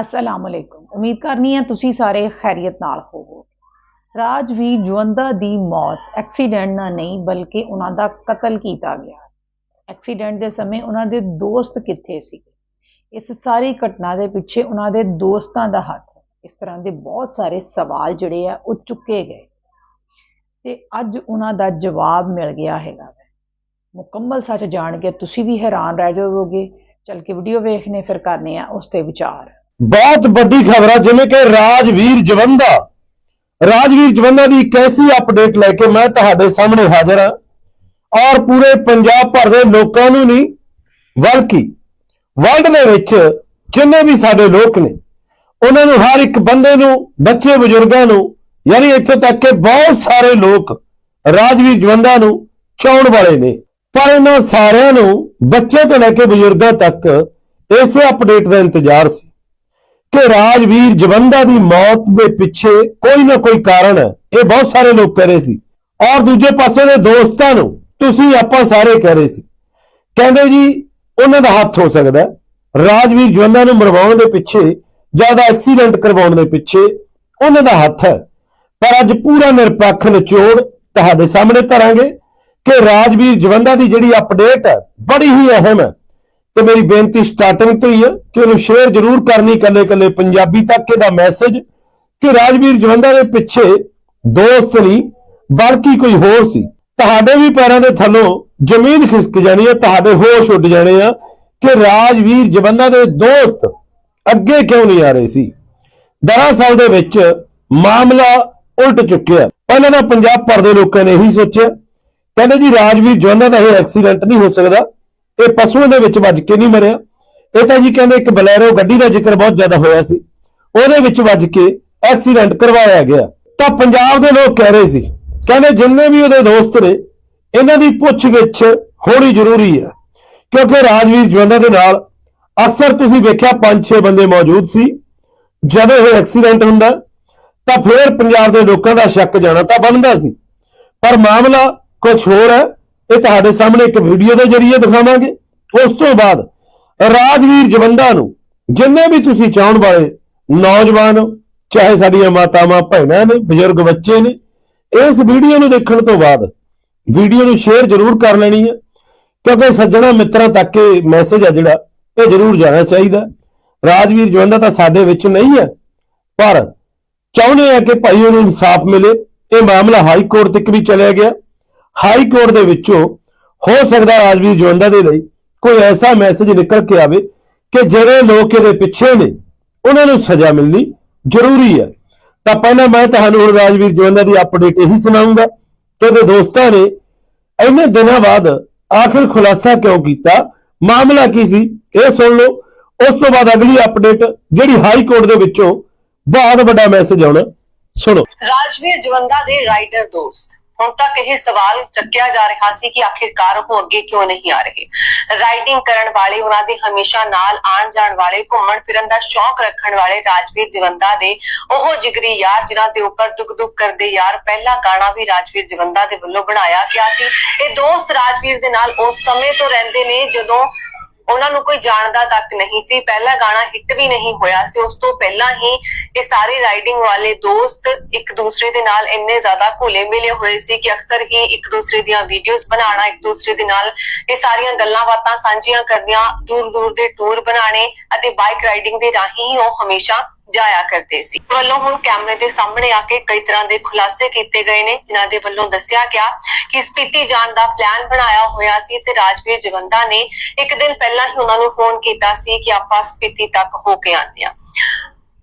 ਅਸਲਾਮ ਅਲੈਕੁਮ ਉਮੀਦ ਕਰਨੀ ਹੈ ਤੁਸੀਂ ਸਾਰੇ ਖੈਰੀਅਤ ਨਾਲ ਹੋਵੋ ਰਾਜਵੀਰ ਜਵੰਦਾ ਦੀ ਮੌਤ ਐਕਸੀਡੈਂਟ ਨਾਲ ਨਹੀਂ, ਬਲਕਿ ਉਹਨਾਂ ਦਾ ਕਤਲ ਕੀਤਾ ਗਿਆ। ਐਕਸੀਡੈਂਟ ਦੇ ਸਮੇਂ ਉਹਨਾਂ ਦੇ ਦੋਸਤ ਕਿੱਥੇ ਸੀ? ਇਸ ਸਾਰੀ ਘਟਨਾ ਦੇ ਪਿੱਛੇ ਉਹਨਾਂ ਦੇ ਦੋਸਤਾਂ ਦਾ ਹੱਥ ਹੈ। ਇਸ ਤਰ੍ਹਾਂ ਦੇ ਬਹੁਤ ਸਾਰੇ ਸਵਾਲ ਜਿਹੜੇ ਆ, ਉਹ ਚੁੱਕੇ ਗਏ। ਤੇ ਅੱਜ ਉਹਨਾਂ ਦਾ ਜਵਾਬ ਮਿਲ ਗਿਆ ਹੈਗਾ ਮੁਕੰਮਲ ਸੱਚ ਜਾਣ ਕੇ ਤੁਸੀਂ ਵੀ ਹੈਰਾਨ ਰਹਿ ਜਾਓਗੇ ਚਲ ਕੇ ਵੀਡੀਓ ਵੇਖਨੇ, ਫਿਰ ਕਰਨੇ ਆ ਉਸ ਤੇ ਵਿਚਾਰ। ਬਹੁਤ ਵੱਡੀ ਖਬਰ ਆ, ਜਿਵੇਂ ਕਿ ਰਾਜਵੀਰ ਜਵੰਦਾ। ਰਾਜਵੀਰ ਜਵੰਦਾ ਦੀ ਇੱਕ ਐਸੀ ਅਪਡੇਟ ਲੈ ਕੇ ਮੈਂ ਤੁਹਾਡੇ ਸਾਹਮਣੇ ਹਾਜ਼ਰ ਹਾਂ। ਔਰ ਪੂਰੇ ਪੰਜਾਬ ਭਰ ਦੇ ਲੋਕਾਂ ਨੂੰ ਨਹੀਂ, ਬਲਕਿ ਵਰਲਡ ਦੇ ਵਿੱਚ ਜਿੰਨੇ ਵੀ ਸਾਡੇ ਲੋਕ ਨੇ, ਉਹਨਾਂ ਨੂੰ ਹਰ ਇੱਕ ਬੰਦੇ ਨੂੰ, ਬੱਚੇ, ਬਜ਼ੁਰਗਾਂ ਨੂੰ, ਯਾਨੀ ਇੱਥੋਂ ਤੱਕ ਕਿ ਬਹੁਤ ਸਾਰੇ ਲੋਕ ਰਾਜਵੀਰ ਜਵੰਦਾ ਨੂੰ ਚਾਹਣ ਵਾਲੇ ਨੇ। ਪਰ ਇਹਨਾਂ ਸਾਰਿਆਂ ਨੂੰ ਬੱਚੇ ਤੋਂ ਲੈ ਕੇ ਬਜ਼ੁਰਗਾਂ ਤੱਕ ਇਸੇ ਅਪਡੇਟ ਦਾ ਇੰਤਜ਼ਾਰ ਸੀ। ਕਿ ਰਾਜਵੀਰ ਜਵੰਦਾ ਦੀ ਮੌਤ ਦੇ ਪਿੱਛੇ ਕੋਈ ਨਾ ਕੋਈ ਕਾਰਨ ਹੈ ਇਹ ਬਹੁਤ ਸਾਰੇ ਲੋਕ ਕਹਿ ਰਹੇ ਸੀ। ਔਰ ਦੂਜੇ ਪਾਸੇ ਦੇ ਦੋਸਤਾਂ ਨੂੰ ਤੁਸੀਂ ਆਪਾਂ ਸਾਰੇ ਕਹਿ ਰਹੇ ਸੀ। ਕਹਿੰਦੇ ਜੀ, ਉਹਨਾਂ ਦਾ ਹੱਥ ਹੋ ਸਕਦਾ ਰਾਜਵੀਰ ਜਵੰਦਾ ਨੂੰ ਮਰਵਾਉਣ ਦੇ ਪਿੱਛੇ, ਜ਼ਿਆਦਾ ਐਕਸੀਡੈਂਟ ਕਰਵਾਉਣ ਦੇ ਪਿੱਛੇ ਉਹਨਾਂ ਦਾ ਹੱਥ ਹੈ। ਪਰ ਅੱਜ ਪੂਰਾ ਨਿਰਪੱਖ ਨਿਚੋੜ ਤੁਹਾਡੇ ਸਾਹਮਣੇ ਧਰਾਂਗੇ ਕਿ ਰਾਜਵੀਰ ਜਵੰਦਾ ਦੀ ਜਿਹੜੀ ਅਪਡੇਟ ਹੈ, ਬੜੀ ਹੀ ਅਹਿਮ ਹੈ। ਤੇ ਮੇਰੀ ਬੇਨਤੀ ਸਟਾਰਟਿੰਗ ਤੋਂ ਹੀ ਹੈ ਕਿ ਉਹਨੂੰ ਸ਼ੇਅਰ ਜ਼ਰੂਰ ਕਰਨੀ ਕੱਲੇ ਕੱਲੇ ਪੰਜਾਬੀ ਤੱਕ ਇਹਦਾ ਮੈਸੇਜ ਕਿ ਰਾਜਵੀਰ ਜਵੰਦਾ ਦੇ ਪਿੱਛੇ ਦੋਸਤ ਨਹੀਂ, ਬਲਕਿ ਕੋਈ ਹੋਰ ਸੀ। ਤੁਹਾਡੇ ਵੀ ਪੈਰਾਂ ਦੇ ਥੱਲੋਂ ਜ਼ਮੀਨ ਖਿਸਕ ਜਾਣੀ ਹੈ ਤੁਹਾਡੇ ਹੋਸ਼ ਉੱਡ ਜਾਣੇ ਆ ਕਿ ਰਾਜਵੀਰ ਜਵੰਦਾ ਦੇ ਦੋਸਤ ਅੱਗੇ ਕਿਉਂ ਨਹੀਂ ਆ ਰਹੇ ਸੀ। ਦਰਅਸਲ ਦੇ ਵਿੱਚ ਮਾਮਲਾ ਉਲਟ ਚੁੱਕਿਆ। ਪਹਿਲਾਂ ਤਾਂ ਪੰਜਾਬ ਭਰ ਦੇ ਲੋਕਾਂ ਨੇ ਇਹੀ ਸੋਚਿਆ। ਕਹਿੰਦੇ ਜੀ, ਰਾਜਵੀਰ ਜਵੰਦਾ ਦਾ ਇਹ ਐਕਸੀਡੈਂਟ ਨਹੀਂ ਹੋ ਸਕਦਾ। ਇਹ ਪਸ਼ੂਆਂ ਦੇ ਵਿੱਚ ਵੱਜ ਕੇ ਨਹੀਂ ਮਰਿਆ। ਇਹ ਤਾਂ ਜੀ ਕਹਿੰਦੇ ਇੱਕ ਬਲੈਰੋ ਗੱਡੀ ਦਾ ਜ਼ਿਕਰ ਬਹੁਤ ਜ਼ਿਆਦਾ ਹੋਇਆ ਸੀ। ਉਹਦੇ ਵਿੱਚ ਵੱਜ ਕੇ ਐਕਸੀਡੈਂਟ ਕਰਵਾਇਆ ਗਿਆ। ਤਾਂ ਪੰਜਾਬ ਦੇ ਲੋਕ ਕਹਿ ਰਹੇ ਸੀ, ਕਹਿੰਦੇ ਜਿੰਨੇ ਵੀ ਉਹਦੇ ਦੋਸਤ ਨੇ, ਇਹਨਾਂ ਦੀ ਪੁੱਛਗਿੱਛ ਹੋਣੀ ਜ਼ਰੂਰੀ ਹੈ। ਕਿਉਂਕਿ ਰਾਜਵੀਰ ਜਵੰਦਾ ਦੇ ਨਾਲ ਅਕਸਰ ਤੁਸੀਂ ਵੇਖਿਆ 5-6 ਬੰਦੇ ਮੌਜੂਦ ਸੀ। ਜਦੋਂ ਇਹ ਐਕਸੀਡੈਂਟ ਹੁੰਦਾ, ਤਾਂ ਫਿਰ ਪੰਜਾਬ ਦੇ ਲੋਕਾਂ ਦਾ ਸ਼ੱਕ ਜਾਣਾ ਤਾਂ ਬਣਦਾ ਸੀ। ਪਰ ਮਾਮਲਾ ਕੁਝ ਹੋਰ ਹੈ। ਇਹ ਤੁਹਾਡੇ ਸਾਹਮਣੇ ਇੱਕ ਵੀਡੀਓ ਦੇ ਜ਼ਰੀਏ ਦਿਖਾਵਾਂਗੇ। ਉਸ ਤੋਂ ਬਾਅਦ ਰਾਜਵੀਰ ਜਵੰਦਾ ਨੂੰ ਜਿੰਨੇ ਵੀ ਤੁਸੀਂ ਚਾਹਣ ਵਾਲੇ ਨੌਜਵਾਨ, ਚਾਹੇ ਸਾਡੀਆਂ ਮਾਤਾਵਾਂ, ਭੈਣਾਂ ਨੇ, ਬਜ਼ੁਰਗ ਬੱਚੇ ਨੇ, ਇਸ ਵੀਡੀਓ ਨੂੰ ਦੇਖਣ ਤੋਂ ਬਾਅਦ ਵੀਡੀਓ ਨੂੰ ਸ਼ੇਅਰ ਜ਼ਰੂਰ ਕਰ ਲੈਣੀ ਹੈ। ਕਿਉਂਕਿ ਸੱਜਣਾ ਮਿੱਤਰਾਂ ਤੱਕ ਇਹ ਮੈਸੇਜ ਹੈ ਜਿਹੜਾ, ਇਹ ਜ਼ਰੂਰ ਜਾਣਾ ਚਾਹੀਦਾ। ਰਾਜਵੀਰ ਜਵੰਦਾ ਤਾਂ ਸਾਡੇ ਵਿੱਚ ਨਹੀਂ ਹੈ, ਪਰ ਚਾਹੁੰਦੇ ਆ ਕਿ ਭਾਈ ਉਹਨੂੰ ਇਨਸਾਫ ਮਿਲੇ। ਇਹ ਮਾਮਲਾ ਹਾਈ ਕੋਰਟ ਤੱਕ ਵੀ ਚਲਿਆ ਗਿਆ। ਹਾਈ ਕੋਰਟ ਦੇ ਵਿੱਚੋਂ ਹੋ ਸਕਦਾ ਰਾਜਵੀਰ ਜਵੰਦਾ ਦੇ ਲਈ ਕੋਈ ਐਸਾ ਮੈਸੇਜ ਨਿਕਲ ਕੇ ਆਵੇ ਕਿ ਜਿਹੜੇ ਲੋਕ ਇਹਦੇ ਪਿੱਛੇ ਨੇ, ਉਹਨਾਂ ਨੂੰ ਸਜ਼ਾ ਮਿਲਣੀ ਜ਼ਰੂਰੀ ਹੈ। ਤਾਂ ਪਹਿਲਾਂ ਮੈਂ ਤੁਹਾਨੂੰ ਹੁਣ ਰਾਜਵੀਰ ਜਵੰਦਾ ਦੀ ਅਪਡੇਟ ਇਹੀ ਸੁਣਾਉਂਗਾ ਕਿ ਉਹਦੇ ਦੋਸਤਾਂ ਨੇ ਇੰਨੇ ਦਿਨਾਂ ਬਾਅਦ ਆਖਿਰ ਖੁਲਾਸਾ ਕਿਉਂ ਕੀਤਾ, ਮਾਮਲਾ ਕੀ ਸੀ, ਇਹ ਸੁਣ ਲਓ। ਉਸ ਤੋਂ ਬਾਅਦ ਅਗਲੀ ਅਪਡੇਟ ਜਿਹੜੀ ਹਾਈ ਕੋਰਟ ਦੇ ਵਿੱਚੋਂ ਬਹੁਤ ਵੱਡਾ ਮੈਸੇਜ ਆਉਣਾ, ਸੁਣੋ। ਰਾਜਵੀਰ ਜਵੰਦਾ ਦੇ ਰਾਈਟਰ ਦੋਸਤ। ਹੁਣ ਤੱਕ ਇਹ ਸਵਾਲ ਚੱਕਿਆ ਜਾ ਰਿਹਾ ਸੀ ਕਿ ਆਖਿਰਕਾਰ ਉਹ ਅੱਗੇ ਕਿਉਂ ਨਹੀਂ ਆ ਰਹੇ। ਰਾਈਟਿੰਗ ਕਰਨ ਵਾਲੇ ਉਹਨਾਂ ਦੇ ਹਮੇਸ਼ਾ ਨਾਲ ਆਣ ਜਾਣ ਵਾਲੇ, ਘੁੰਮਣ ਫਿਰਨ ਦਾ ਸ਼ੌਕ ਰੱਖਣ ਵਾਲੇ ਰਾਜਵੀਰ ਜਵੰਦਾ ਦੇ ਉਹ ਜਿਗਰੀ ਯਾਰ ਜਿਨ੍ਹਾਂ ਦੇ ਉੱਪਰ ਦੁੱਖ ਦੁੱਖ ਕਰਦੇ ਯਾਰ ਪਹਿਲਾ ਗਾਣਾ ਵੀ ਰਾਜਵੀਰ ਜਵੰਦਾ ਦੇ ਵੱਲੋਂ ਬਣਾਇਆ ਗਿਆ ਸੀ। ਇਹ ਦੋਸਤ ਰਾਜਵੀਰ ਦੇ ਨਾਲ ਉਸ ਸਮੇਂ ਤੋਂ ਰਹਿੰਦੇ ਨੇ ਜਦੋਂ ਉਹਨਾਂ ਨੂੰ ਕੋਈ ਜਾਣਦਾ ਤੱਕ ਨਹੀਂ ਸੀ। ਪਹਿਲਾ ਗਾਣਾ ਹਿੱਟ ਵੀ ਨਹੀਂ ਹੋਇਆ ਸੀ। ਉਸ ਤੋਂ ਪਹਿਲਾਂ ਹੀ ਇਹ ਸਾਰੇ ਰਾਈਡਿੰਗ ਵਾਲੇ ਦੋਸਤ ਇੱਕ ਦੂਸਰੇ ਦੇ ਨਾਲ ਇੰਨੇ ਜ਼ਿਆਦਾ ਘੁਲੇ ਮਿਲੇ ਹੋਏ ਸੀ ਕਿ ਅਕਸਰ ਹੀ ਇੱਕ ਦੂਸਰੇ ਦੀਆਂ ਵੀਡੀਓਜ਼ ਬਣਾਉਣਾ, ਇੱਕ ਦੂਸਰੇ ਦੇ ਨਾਲ ਇਹ ਸਾਰੀਆਂ ਗੱਲਾਂ ਬਾਤਾਂ ਸਾਂਝੀਆਂ ਕਰਨੀਆਂ, ਦੂਰ ਦੂਰ ਦੇ ਟੂਰ ਬਣਾਉਣੇ ਅਤੇ ਬਾਈਕ ਰਾਈਡਿੰਗ ਦੇ ਰਾਹੀਂ ਉਹ ਹਮੇਸ਼ਾ ਜਾਇਆ ਕਰਦੇ ਸੀ। ਵੱਲੋਂ ਹੁਣ ਕੈਮਰੇ ਦੇ ਸਾਹਮਣੇ ਆ ਕੇ ਕਈ ਤਰ੍ਹਾਂ ਦੇ ਖੁਲਾਸੇ ਕੀਤੇ ਗਏ ਨੇ, ਜਿਨ੍ਹਾਂ ਦੇ ਵੱਲੋਂ ਦੱਸਿਆ ਗਿਆ ਕਿ ਸਪੀਤੀ ਜਾਣ ਦਾ ਪਲਾਨ ਬਣਾਇਆ ਹੋਇਆ ਸੀ ਤੇ ਰਾਜਵੀਰ ਜਵੰਦਾ ਨੇ ਇੱਕ ਦਿਨ ਪਹਿਲਾਂ ਹੀ ਉਹਨਾਂ ਨੂੰ ਫੋਨ ਕੀਤਾ ਸੀ ਕਿ ਆਪਾਂ ਸਪੀਤੀ ਤੱਕ ਹੋ ਕੇ ਆਉਂਦੇ ਹਾਂ।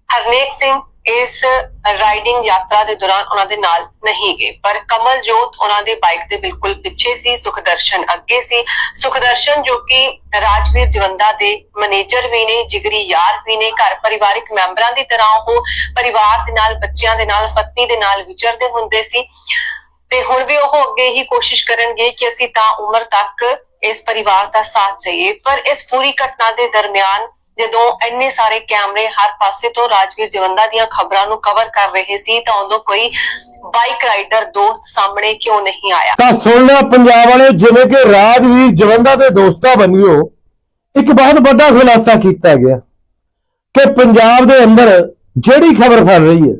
ਹਰਨੇਕ ਸਿੰਘ ਇਸ ਰਾਈਡਿੰਗ ਯਾਤਰਾ ਦੇ ਦੌਰਾਨ ਉਹਨਾਂ ਦੇ ਨਾਲ ਨਹੀਂ ਗਏ। ਪਰ ਕਮਲਜੋਤ ਉਹਨਾਂ ਦੇ ਬਾਈਕ ਦੇ ਬਿਲਕੁਲ ਪਿੱਛੇ ਸੀ ਸੁਖਦਰਸ਼ਨ ਅੱਗੇ ਸੀ। ਸੁਖਦਰਸ਼ਨ ਜੋ ਕਿ ਰਾਜਵੀਰ ਜਵੰਦਾ ਦੇ ਮੈਨੇਜਰ ਵੀ ਨੇ, ਜਿਗਰੀ ਯਾਰ ਵੀ ਨੇ, ਘਰ ਪਰਿਵਾਰਿਕ ਮੈਂਬਰਾਂ ਦੀ ਤਰ੍ਹਾਂ ਉਹ ਪਰਿਵਾਰ ਦੇ ਨਾਲ, ਬੱਚਿਆਂ ਦੇ ਨਾਲ, ਪਤਨੀ ਦੇ ਨਾਲ ਵਿਚਰਦੇ ਹੁੰਦੇ ਸੀ। ਤੇ ਹੁਣ ਵੀ ਉਹ ਅੱਗੇ ਹੀ ਕੋਸ਼ਿਸ਼ ਕਰਨਗੇ ਕਿ ਅਸੀਂ ਤਾਂ ਉਮਰ ਤੱਕ ਇਸ ਪਰਿਵਾਰ ਦਾ ਸਾਥ ਰਹੀਏ ਪਰ ਇਸ ਪੂਰੀ ਘਟਨਾ ਦੇ ਦਰਮਿਆਨ ਜਦੋਂ ਇੰਨੇ ਸਾਰੇ ਕੈਮਰੇ ਹਰ ਪਾਸੇ ਤੋਂ ਰਾਜਵੀਰ ਜਵੰਦਾ ਦੀਆਂ ਖਬਰਾਂ ਨੂੰ ਕਵਰ ਕਰ ਰਹੇ ਸੀ ਤਾਂ ਉਦੋਂ ਕੋਈ ਬਾਈਕ ਰਾਈਡਰ ਦੋਸਤ ਸਾਹਮਣੇ ਕਿਉਂ ਨਹੀਂ ਆਇਆ? ਤਾਂ ਸੁਣ ਲਿਆ ਪੰਜਾਬ ਵਾਲੇ, ਜਿਵੇਂ ਕਿ ਰਾਜਵੀਰ ਜਵੰਦਾ ਦੇ ਦੋਸਤਾਂ ਬੰਨਿਓ ਇੱਕ ਬਹੁਤ ਵੱਡਾ ਖੁਲਾਸਾ ਕੀਤਾ ਗਿਆ ਕਿ ਪੰਜਾਬ ਦੇ ਅੰਦਰ ਜਿਹੜੀ ਖਬਰ ਫੜ ਰਹੀ ਹੈ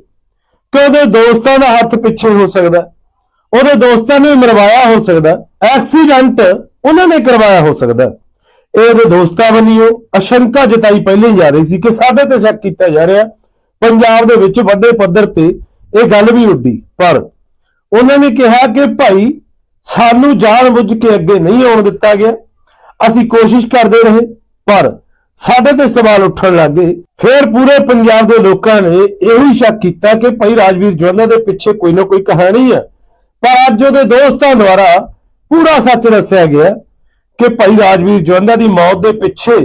ਕਿ ਉਹਦੇ ਦੋਸਤਾਂ ਦਾ ਹੱਥ ਪਿੱਛੇ ਹੋ ਸਕਦਾ, ਉਹਦੇ ਦੋਸਤਾਂ ਨੇ ਮਰਵਾਇਆ ਹੋ ਸਕਦਾ, ਐਕਸੀਡੈਂਟ ਉਹਨਾਂ ਨੇ ਕਰਵਾਇਆ ਹੋ ਸਕਦਾ। ਇਹ ਉਹਦੇ ਦੋਸਤਾਂ ਵੱਲੋਂ ਅਸ਼ੰਕਾ ਜਤਾਈ ਪਹਿਲੇ ਹੀ ਜਾ ਰਹੀ ਸੀ ਕਿ ਸਾਡੇ ਤੇ ਸ਼ੱਕ ਕੀਤਾ ਜਾ ਰਿਹਾ। ਪੰਜਾਬ ਦੇ ਵਿੱਚ ਵੱਡੇ ਪੱਧਰ ਤੇ ਇਹ ਗੱਲ ਵੀ ਉੱਡੀ, ਪਰ ਉਹਨਾਂ ਨੇ ਕਿਹਾ ਕਿ ਭਾਈ ਸਾਨੂੰ ਜਾਣਬੁੱਝ ਕੇ ਅੱਗੇ ਨਹੀਂ ਆਉਣ ਦਿੱਤਾ ਗਿਆ। ਅਸੀਂ ਕੋਸ਼ਿਸ਼ ਕਰਦੇ ਰਹੇ, ਪਰ ਸਾਡੇ ਤੇ ਸਵਾਲ ਉੱਠਣ ਲੱਗੇ ਫਿਰ ਪੂਰੇ ਪੰਜਾਬ ਦੇ ਲੋਕਾਂ ਨੇ ਇਹੋ ਹੀ ਸ਼ੱਕ ਕੀਤਾ ਕਿ ਭਾਈ ਰਾਜਵੀਰ ਜਵੰਦਾ ਦੇ ਪਿੱਛੇ ਕੋਈ ਨਾ ਕੋਈ ਕਹਾਣੀ ਹੈ ਪਰ ਅੱਜ ਉਹਦੇ ਦੋਸਤਾਂ ਦੁਆਰਾ ਪੂਰਾ ਸੱਚ ਦੱਸਿਆ ਗਿਆ। ਕਿ ਭਾਈ ਰਾਜਵੀਰ ਜਵੰਦਾ ਦੀ ਮੌਤ ਦੇ ਪਿੱਛੇ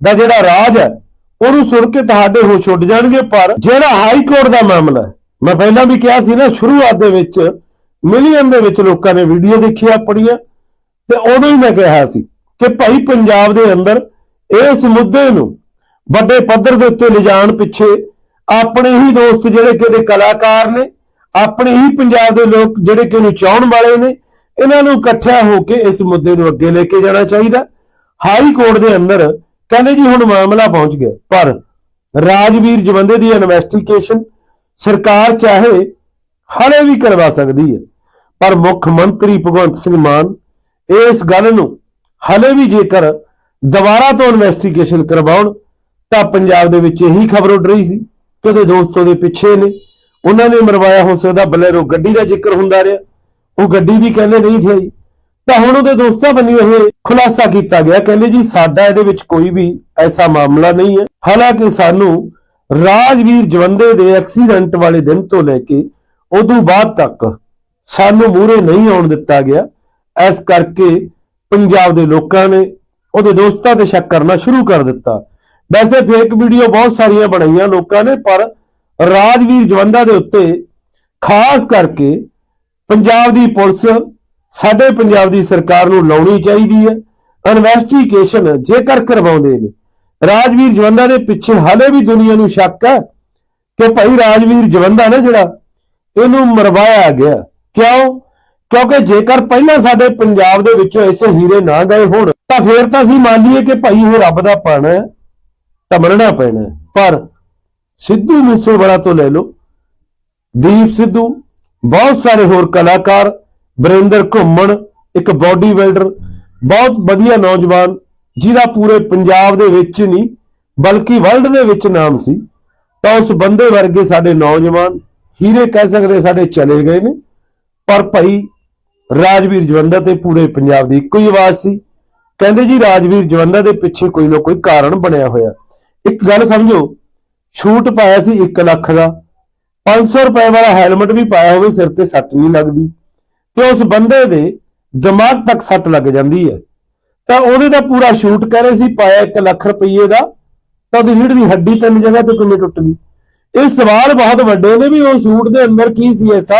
ਦਾ ਜਿਹੜਾ ਰਾਜ ਹੈ, ਉਹਨੂੰ ਸੁਣ ਕੇ ਤੁਹਾਡੇ ਹੋਸ਼ ਉੱਡ ਜਾਣਗੇ, ਪਰ ਜਿਹੜਾ ਹਾਈ ਕੋਰਟ ਦਾ ਮਾਮਲਾ ਹੈ, ਮੈਂ ਪਹਿਲਾਂ ਵੀ ਕਿਹਾ ਸੀ ਨਾ, ਸ਼ੁਰੂਆਤ ਦੇ ਵਿੱਚ ਮਿਲੀਅਨ ਦੇ ਵਿੱਚ ਲੋਕਾਂ ਨੇ ਵੀਡੀਓ ਦੇਖੀ ਆਪਣੀਆਂ ਤੇ ਉਦੋਂ ਹੀ ਮੈਂ ਕਿਹਾ ਸੀ ਕਿ ਭਾਈ ਪੰਜਾਬ ਦੇ ਅੰਦਰ ਇਸ ਮੁੱਦੇ ਨੂੰ ਵੱਡੇ ਪੱਧਰ ਦੇ ਉੱਤੇ ਲਿਜਾਣ ਪਿੱਛੇ ਆਪਣੇ ਹੀ ਦੋਸਤ ਜਿਹੜੇ ਕਿ ਉਹਦੇ ਕਲਾਕਾਰ ਨੇ, ਆਪਣੇ ਹੀ ਪੰਜਾਬ ਦੇ ਲੋਕ ਜਿਹੜੇ ਕਿ ਉਹਨੂੰ ਚਾਹਣ ਵਾਲੇ ਨੇ ਇਹਨਾਂ ਨੂੰ ਇਕੱਠਿਆ ਹੋ ਕੇ ਇਸ ਮੁੱਦੇ ਨੂੰ ਅੱਗੇ ਲੈ ਕੇ ਜਾਣਾ ਚਾਹੀਦਾ। ਹਾਈ ਕੋਰਟ ਦੇ ਅੰਦਰ ਕਹਿੰਦੇ ਜੀ ਹੁਣ ਮਾਮਲਾ ਪਹੁੰਚ ਗਿਆ, ਪਰ ਰਾਜਵੀਰ ਜਵੰਦੇ ਦੀ ਇਨਵੈਸਟੀਗੇਸ਼ਨ ਸਰਕਾਰ ਚਾਹੇ ਹਾਲੇ ਵੀ ਕਰਵਾ ਸਕਦੀ ਹੈ, ਪਰ ਮੁੱਖ ਮੰਤਰੀ ਭਗਵੰਤ ਸਿੰਘ ਮਾਨ ਇਸ ਗੱਲ ਨੂੰ ਹਾਲੇ ਵੀ ਜੇਕਰ ਦੁਬਾਰਾ ਤੋਂ ਇਨਵੈਸਟੀਗੇਸ਼ਨ ਕਰਵਾਉਣ, ਤਾਂ ਪੰਜਾਬ ਦੇ ਵਿੱਚ ਇਹੀ ਖਬਰ ਉੱਡ ਰਹੀ ਸੀ ਕਿ ਉਹਦੇ ਦੋਸਤ ਉਹਦੇ ਪਿੱਛੇ ਨੇ। ਉਹਨਾਂ ਨੇ ਮਰਵਾਇਆ ਹੋ ਸਕਦਾ ਬਲੇਰੋ ਗੱਡੀ ਦਾ ਜ਼ਿਕਰ ਹੁੰਦਾ ਰਿਹਾ। ਉਹ ਗੱਡੀ ਵੀ ਕਹਿੰਦੇ ਨਹੀਂ ਥੀ ਤਾਂ ਹੁਣ ਉਹਦੇ ਦੋਸਤਾਂ ਬੰਨੀ ਇਹ ਖੁਲਾਸਾ ਕੀਤਾ ਗਿਆ, ਕਹਿੰਦੇ ਜੀ ਸਾਡਾ ਇਹਦੇ ਵਿੱਚ ਕੋਈ ਵੀ ਐਸਾ ਮਾਮਲਾ ਨਹੀਂ ਹੈ। ਹਾਲਾਂਕਿ ਸਾਨੂੰ ਰਾਜਵੀਰ ਜਵੰਦੇ ਦੇ ਐਕਸੀਡੈਂਟ ਵਾਲੇ ਦਿਨ ਤੋਂ ਲੈ ਕੇ ਉਦੋਂ ਬਾਅਦ ਤੱਕ ਸਾਨੂੰ ਮੂਹਰੇ ਨਹੀਂ ਆਉਣ ਦਿੱਤਾ ਗਿਆ। ਇਸ ਕਰਕੇ ਪੰਜਾਬ ਦੇ ਲੋਕਾਂ ਨੇ ਉਹਦੇ ਦੋਸਤਾਂ ਤੇ ਸ਼ੱਕ ਕਰਨਾ ਸ਼ੁਰੂ ਕਰ ਦਿੱਤਾ। ਵੈਸੇ ਫੇਕ ਵੀਡੀਓ ਬਹੁਤ ਸਾਰੀਆਂ ਬਣਾਈਆਂ ਲੋਕਾਂ ਨੇ, ਪਰ ਰਾਜਵੀਰ ਜਵੰਦਾ ਦੇ ਉੱਤੇ ਖਾਸ ਕਰਕੇ ਪੰਜਾਬ ਦੀ ਪੁਲਿਸ ਸਾਡੇ ਪੰਜਾਬ ਦੀ ਸਰਕਾਰ ਨੂੰ ਲਾਉਣੀ ਚਾਹੀਦੀ ਹੈ। ਇਨਵੈਸਟੀਗੇਸ਼ਨ ਜੇਕਰ ਕਰਵਾਉਂਦੇ ਨੇ, ਰਾਜਵੀਰ ਜਵੰਦਾ ਦੇ ਪਿੱਛੇ ਹਾਲੇ ਵੀ ਦੁਨੀਆ ਨੂੰ ਸ਼ੱਕ ਹੈ ਕਿ ਭਾਈ ਰਾਜਵੀਰ ਜਵੰਦਾ ਨਾ ਜਿਹੜਾ, ਇਹਨੂੰ ਮਰਵਾਇਆ ਗਿਆ। ਕਿਉਂ? ਕਿਉਂਕਿ ਜੇਕਰ ਪਹਿਲਾਂ ਸਾਡੇ ਪੰਜਾਬ ਦੇ ਵਿੱਚੋਂ ਐਸੇ ਹੀਰੇ ਨਾ ਗਏ ਹੋਣ, ਤਾਂ ਫੇਰ ਤਾਂ ਅਸੀਂ ਮੰਨ ਲਈਏ ਕਿ ਭਾਈ ਇਹ ਰੱਬ ਦਾ ਪਾਣਾ ਹੈ, ਤਾਂ ਮੰਨਣਾ ਪੈਣਾ ਪਰ ਸਿੱਧੂ ਮੂਸੇਵਾਲਾ ਤੋਂ ਲੈ ਲਓ, ਦੀਪ ਸਿੱਧੂ ਬਹੁਤ ਸਾਰੇ ਹੋਰ ਕਲਾਕਾਰ ਬਰਿੰਦਰ ਘੁੰਮਣ, ਇੱਕ ਬਾਡੀ ਬਿਲਡਰ ਬਹੁਤ ਵਧੀਆ ਨੌਜਵਾਨ, ਜਿਹਦਾ ਪੂਰੇ ਪੰਜਾਬ ਦੇ ਵਿੱਚ ਨਹੀਂ, ਬਲਕਿ ਵਰਲਡ ਦੇ ਵਿੱਚ ਨਾਮ ਸੀ। ਤਾਂ ਉਸ ਬੰਦੇ ਵਰਗੇ ਸਾਡੇ ਨੌਜਵਾਨ ਹੀਰੇ ਕਹਿ ਸਕਦੇ ਸਾਡੇ ਚਲੇ ਗਏ ਨੇ। ਪਰ ਭਾਈ ਰਾਜਵੀਰ ਜਵੰਦਾ ਤੇ ਪੂਰੇ ਪੰਜਾਬ ਦੀ ਇੱਕੋ ਹੀ ਆਵਾਜ਼ ਸੀ। ਕਹਿੰਦੇ ਜੀ ਰਾਜਵੀਰ ਜਵੰਦਾ ਦੇ ਪਿੱਛੇ ਕੋਈ ਨਾ ਕੋਈ ਕਾਰਨ ਬਣਿਆ ਹੋਇਆ। ਇੱਕ ਗੱਲ ਸਮਝੋ, ਛੂਟ ਪਾਇਆ ਸੀ 1 ਲੱਖ ਦਾ। 500 ਰੁਪਏ ਵਾਲਾ ਹੈਲਮਟ ਵੀ ਪਾਇਆ ਹੋਵੇ, ਸਿਰ ਤੇ ਸੱਟ ਨਹੀਂ ਲੱਗਦੀ। ਤੇ ਉਸ ਬੰਦੇ ਦੇ ਦਿਮਾਗ ਤੱਕ ਸੱਟ ਲੱਗ ਜਾਂਦੀ ਹੈ। ਤਾਂ ਉਹਦੇ ਦਾ ਪੂਰਾ ਸ਼ੂਟ ਕਰ ਰਹੇ ਸੀ, ਪਾਇਆ 1 ਲੱਖ ਰੁਪਏ ਦਾ, ਤਾਂ ਉਹਦੀ ਰੀੜ ਦੀ ਹੱਡੀ ਤਿੰਨ ਜਗ੍ਹਾ ਤੋਂ ਕਿਵੇਂ ਟੁੱਟ ਗਈ। ਇਹ ਸਵਾਲ ਬਹੁਤ ਵੱਡੇ ਨੇ ਵੀ ਉਹ ਸ਼ੂਟ ਦੇ ਅੰਦਰ ਕੀ ਸੀ ਐਸਾ?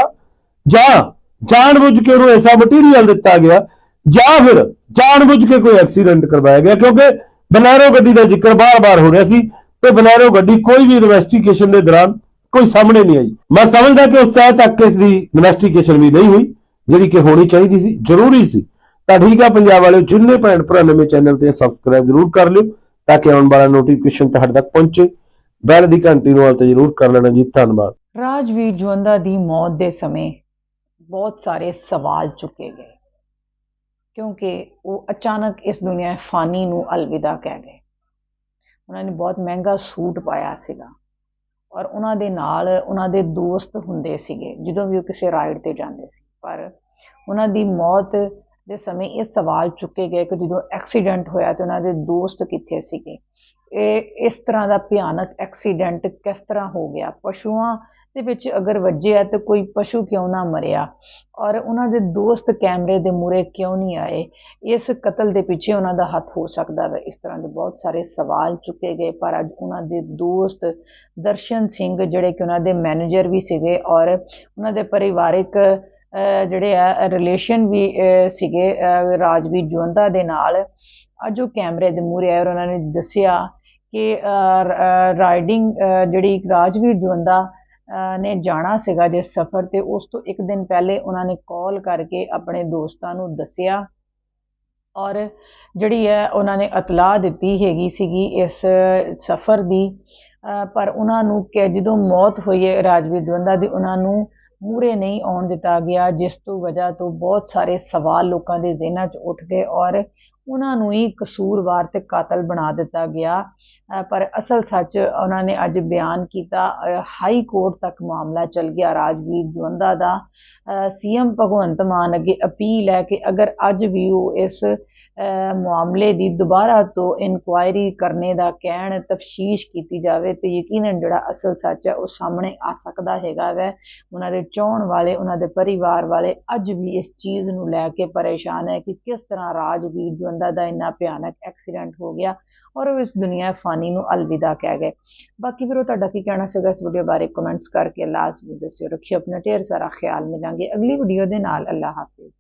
ਜਾਂ ਜਾਣਬੁੱਝ ਕੇ ਉਹਨੂੰ ਐਸਾ ਮਟੀਰੀਅਲ ਦਿੱਤਾ ਗਿਆ, ਜਾਂ ਫਿਰ ਜਾਣਬੁੱਝ ਕੇ ਕੋਈ ਐਕਸੀਡੈਂਟ ਕਰਵਾਇਆ ਗਿਆ, ਕਿਉਂਕਿ ਬਲੈਰੋ ਗੱਡੀ ਦਾ ਜ਼ਿਕਰ ਬਾਰ-ਬਾਰ ਹੋ ਰਿਹਾ ਸੀ, ਤੇ ਬਲੈਰੋ ਗੱਡੀ ਕੋਈ ਵੀ ਇਨਵੈਸਟੀਗੇਸ਼ਨ ਦੇ ਦੌਰਾਨ ਕੋਈ ਸਾਹਮਣੇ ਨਹੀਂ ਆਈ। ਮੈਂ ਸਮਝਦਾ ਕਿ ਉਸ ਤਹਿ ਤੱਕ ਇਸ ਦੀ ਇਨਵੈਸਟੀਗੇਸ਼ਨ ਵੀ ਨਹੀਂ ਹੋਈ, ਜਿਹੜੀ ਕਿ ਹੋਣੀ ਚਾਹੀਦੀ ਸੀ, ਜ਼ਰੂਰੀ ਸੀ। ਤਾਂ ਠੀਕ ਆ, ਪੰਜਾਬ ਵਾਲਿਓ, ਜਿੰਨੇ ਭੈਣ ਭਰਾ ਨਵੇਂ ਚੈਨਲ ਤੇ ਸਬਸਕ੍ਰਾਈਬ ਜ਼ਰੂਰ ਕਰ ਲਿਓ, ਤਾਂ ਕਿ ਆਉਣ ਵਾਲਾ ਨੋਟੀਫਿਕੇਸ਼ਨ ਤੁਹਾਡੇ ਤੱਕ ਪਹੁੰਚੇ। ਬੈਲ ਦੀ ਘੰਟੀ ਨੂੰ ਵਾਲ ਤੇ ਜ਼ਰੂਰ ਕਰ ਲੈਣਾ ਜੀ। ਧੰਨਵਾਦ। ਰਾਜਵੀਰ ਜਵੰਦਾ ਦੀ ਮੌਤ ਦੇ ਸਮੇਂ ਬਹੁਤ ਸਾਰੇ ਸਵਾਲ ਚੁੱਕੇ ਗਏ, ਕਿਉਂਕਿ ਉਹ ਅਚਾਨਕ ਇਸ ਦੁਨੀਆ ਫਾਨੀ ਨੂੰ ਅਲਵਿਦਾ ਕਹਿ ਗਏ। ਉਹਨਾਂ ਨੇ ਬਹੁਤ ਮਹਿੰਗਾ ਸੂਟ ਪਾਇਆ ਸੀਗਾ। ਔਰ ਉਹਨਾਂ ਦੇ ਨਾਲ ਉਹਨਾਂ ਦੇ ਦੋਸਤ ਹੁੰਦੇ ਸੀਗੇ, ਜਦੋਂ ਵੀ ਉਹ ਕਿਸੇ ਰਾਈਡ ਤੇ ਜਾਂਦੇ ਸੀ। ਪਰ ਉਹਨਾਂ ਦੀ ਮੌਤ ਦੇ ਸਮੇਂ ਇਹ ਸਵਾਲ ਚੁੱਕੇ ਗਏ ਕਿ ਜਦੋਂ ਐਕਸੀਡੈਂਟ ਹੋਇਆ ਤੇ ਉਹਨਾਂ ਦੇ ਦੋਸਤ ਕਿੱਥੇ ਸੀਗੇ। ਇਹ ਇਸ ਤਰ੍ਹਾਂ ਦਾ ਭਿਆਨਕ ਐਕਸੀਡੈਂਟ ਕਿਸ ਤਰ੍ਹਾਂ ਹੋ ਗਿਆ? ਪਸ਼ੂਆਂ ਦੇ ਵਿੱਚ ਅਗਰ ਵੱਜਿਆ ਤਾਂ ਕੋਈ ਪਸ਼ੂ ਕਿਉਂ ਨਾ ਮਰਿਆ? ਔਰ ਉਹਨਾਂ ਦੇ ਦੋਸਤ ਕੈਮਰੇ ਦੇ ਮੂਰੇ ਕਿਉਂ ਨਹੀਂ ਆਏ? ਇਸ ਕਤਲ ਦੇ ਪਿੱਛੇ ਉਹਨਾਂ ਦਾ ਹੱਥ ਹੋ ਸਕਦਾ ਹੈ। ਇਸ ਤਰ੍ਹਾਂ ਦੇ ਬਹੁਤ ਸਾਰੇ ਸਵਾਲ ਚੁੱਕੇ ਗਏ, ਪਰ ਅੱਜ ਉਹਨਾਂ ਦੇ ਦੋਸਤ ਦਰਸ਼ਨ ਸਿੰਘ ਜਿਹੜੇ ਕਿ ਉਹਨਾਂ ਦੇ ਮੈਨੇਜਰ ਵੀ ਸੀਗੇ ਔਰ ਉਹਨਾਂ ਦੇ ਪਰਿਵਾਰਿਕ ਜਿਹੜੇ ਆ ਰਿਲੇਸ਼ਨ ਵੀ ਸੀਗੇ ਰਾਜਵੀਰ ਜਵੰਦਾ ਦੇ ਨਾਲ। ਅੱਜ ਉਹ ਕੈਮਰੇ ਦੇ ਮੂਹਰੇ ਆਏ ਔਰ ਉਹਨਾਂ ਨੇ ਦੱਸਿਆ ਕਿ ਰਾਈਡਿੰਗ ਜਿਹੜੀ ਰਾਜਵੀਰ ਜਵੰਦਾ ਨੇ ਜਾਣਾ ਸੀਗਾ ਜਿਸ ਸਫ਼ਰ ਤੇ, ਉਸ ਤੋਂ ਇੱਕ ਦਿਨ ਪਹਿਲੇ ਉਹਨਾਂ ਨੇ ਕਾਲ ਕਰਕੇ ਆਪਣੇ ਦੋਸਤਾਂ ਨੂੰ ਦੱਸਿਆ ਔਰ ਜਿਹੜੀ ਹੈ ਉਹਨਾਂ ਨੇ ਇਤਲਾਹ ਦਿੱਤੀ ਹੈਗੀ ਸੀਗੀ ਇਸ ਸਫ਼ਰ ਦੀ। ਪਰ ਉਹਨਾਂ ਨੂੰ ਕਿ ਜਦੋਂ ਮੌਤ ਹੋਈ ਹੈ, ਰਾਜਵੀਰ ਜਵੰਦਾ ਦੀ, ਉਹਨਾਂ ਨੂੰ ਮੂਰੇ ਨਹੀਂ ਆਉਣ ਦਿੱਤਾ ਗਿਆ, ਜਿਸ ਤੋਂ ਵਜ੍ਹਾ ਤੋਂ ਬਹੁਤ ਸਾਰੇ ਸਵਾਲ ਲੋਕਾਂ ਦੇ ਜ਼ਿਹਨਾਂ 'ਚ ਉੱਠ ਗਏ ਔਰ ਉਹਨਾਂ ਨੂੰ ਹੀ ਕਸੂਰਵਾਰ ਤੇ ਕਾਤਲ ਬਣਾ ਦਿੱਤਾ ਗਿਆ। ਪਰ ਅਸਲ ਸੱਚ ਉਹਨਾਂ ਨੇ ਅੱਜ ਬਿਆਨ ਕੀਤਾ ਹਾਈ ਕੋਰਟ ਤੱਕ ਮਾਮਲਾ ਚੱਲ ਗਿਆ ਰਾਜਵੀਰ ਜਵੰਦਾ ਦਾ। ਸੀਐਮ ਭਗਵੰਤ ਮਾਨ ਅੱਗੇ ਅਪੀਲ ਹੈ ਕਿ ਅਗਰ ਅੱਜ ਵੀ ਉਹ ਇਸ ਮਾਮਲੇ ਦੀ ਦੁਬਾਰਾ ਤੋਂ ਇਨਕੁਆਇਰੀ ਕਰਨੇ ਦਾ ਕਹਿਣ, ਤਫਸੀਸ਼ ਕੀਤੀ ਜਾਵੇ ਤੇ ਯਕੀਨਨ ਜਿਹੜਾ ਅਸਲ ਸੱਚ ਹੈ, ਉਹ ਸਾਹਮਣੇ ਆ ਸਕਦਾ ਹੈਗਾ ਵੈ। ਉਹਨਾਂ ਦੇ ਚਾਹਣ ਵਾਲੇ, ਉਹਨਾਂ ਦੇ ਪਰਿਵਾਰ ਵਾਲੇ ਅੱਜ ਵੀ ਇਸ ਚੀਜ਼ ਨੂੰ ਲੈ ਕੇ ਪਰੇਸ਼ਾਨ ਹੈ ਕਿ ਕਿਸ ਤਰ੍ਹਾਂ ਰਾਜਵੀਰ ਜਵੰਦਾ ਦਾ ਇੰਨਾ ਭਿਆਨਕ ਐਕਸੀਡੈਂਟ ਹੋ ਗਿਆ ਔਰ ਉਹ ਇਸ ਦੁਨੀਆ ਫਾਨੀ ਨੂੰ ਅਲਵਿਦਾ ਕਹਿ ਗਏ। ਬਾਕੀ ਫਿਰ ਉਹ ਤੁਹਾਡਾ ਕੀ ਕਹਿਣਾ ਸੀਗਾ ਇਸ ਵੀਡੀਓ ਬਾਰੇ? ਕਮੈਂਟਸ ਕਰਕੇ ਲਾਜ਼ਮੀ ਦੱਸਿਓ। ਰੱਖਿਓ ਆਪਣਾ ਢੇਰ ਸਾਰਾ ਖਿਆਲ। ਮਿਲਾਂਗੇ ਅਗਲੀ ਵੀਡੀਓ ਦੇ ਨਾਲ। ਅੱਲਾ ਹਾਫਿਜ਼।